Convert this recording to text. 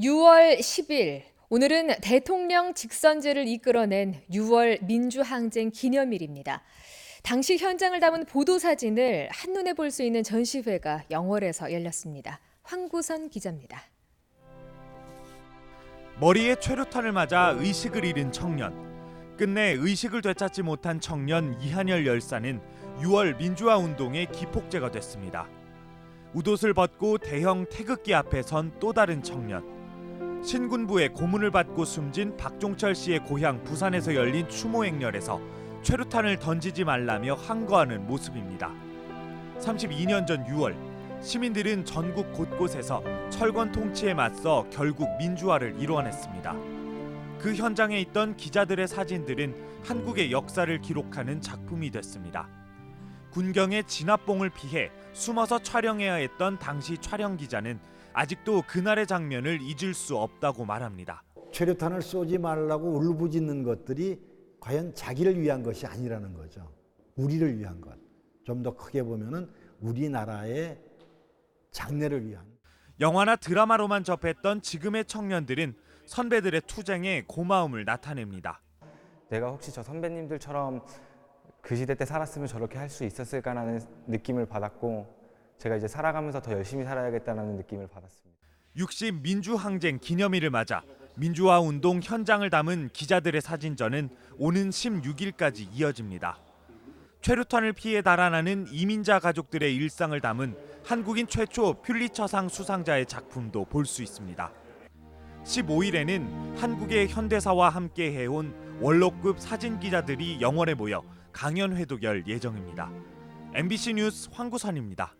6월 10일 오늘은 대통령 직선제를 이끌어낸 6월 민주항쟁 기념일입니다. 당시 현장을 담은 보도 사진을 한눈에 볼 수 있는 전시회가 영월에서 열렸습니다. 황구선 기자입니다. 머리에 최루탄을 맞아 의식을 잃은 청년. 끝내 의식을 되찾지 못한 청년 이한열 열사는 6월 민주화 운동의 기폭제가 됐습니다. 웃옷을 벗고 대형 태극기 앞에 선 또 다른 청년. 신군부의 고문을 받고 숨진 박종철 씨의 고향 부산에서 열린 추모 행렬에서 최루탄을 던지지 말라며 항거하는 모습입니다. 32년 전 6월 시민들은 전국 곳곳에서 철권 통치에 맞서 결국 민주화를 이루어냈습니다. 그 현장에 있던 기자들의 사진들은 한국의 역사를 기록하는 작품이 됐습니다. 군경의 진압봉을 피해 숨어서 촬영해야 했던 당시 촬영 기자는 아직도 그날의 장면을 잊을 수 없다고 말합니다. 최루탄을 쏘지 말라고 울부짖는 것들이 과연 자기를 위한 것이 아니라는 거죠. 우리를 위한 것. 좀 더 크게 보면은 우리나라의 장래를 위한. 영화나 드라마로만 접했던 지금의 청년들은 선배들의 투쟁에 고마움을 나타냅니다. 내가 혹시 저 선배님들처럼 그 시대 때 살았으면 저렇게 할 수 있었을까라는 느낌을 받았고 제가 이제 살아가면서 더 열심히 살아야겠다는 느낌을 받았습니다. 60 민주항쟁 기념일을 맞아 민주화 운동 현장을 담은 기자들의 사진전은 오는 16일까지 이어집니다. 최루탄을 피해 달아나는 이민자 가족들의 일상을 담은 한국인 최초 퓰리처상 수상자의 작품도 볼 수 있습니다. 15일에는 한국의 현대사와 함께 해온 원로급 사진 기자들이 영월에 모여 강연회도 열 예정입니다. MBC 뉴스 황구선입니다.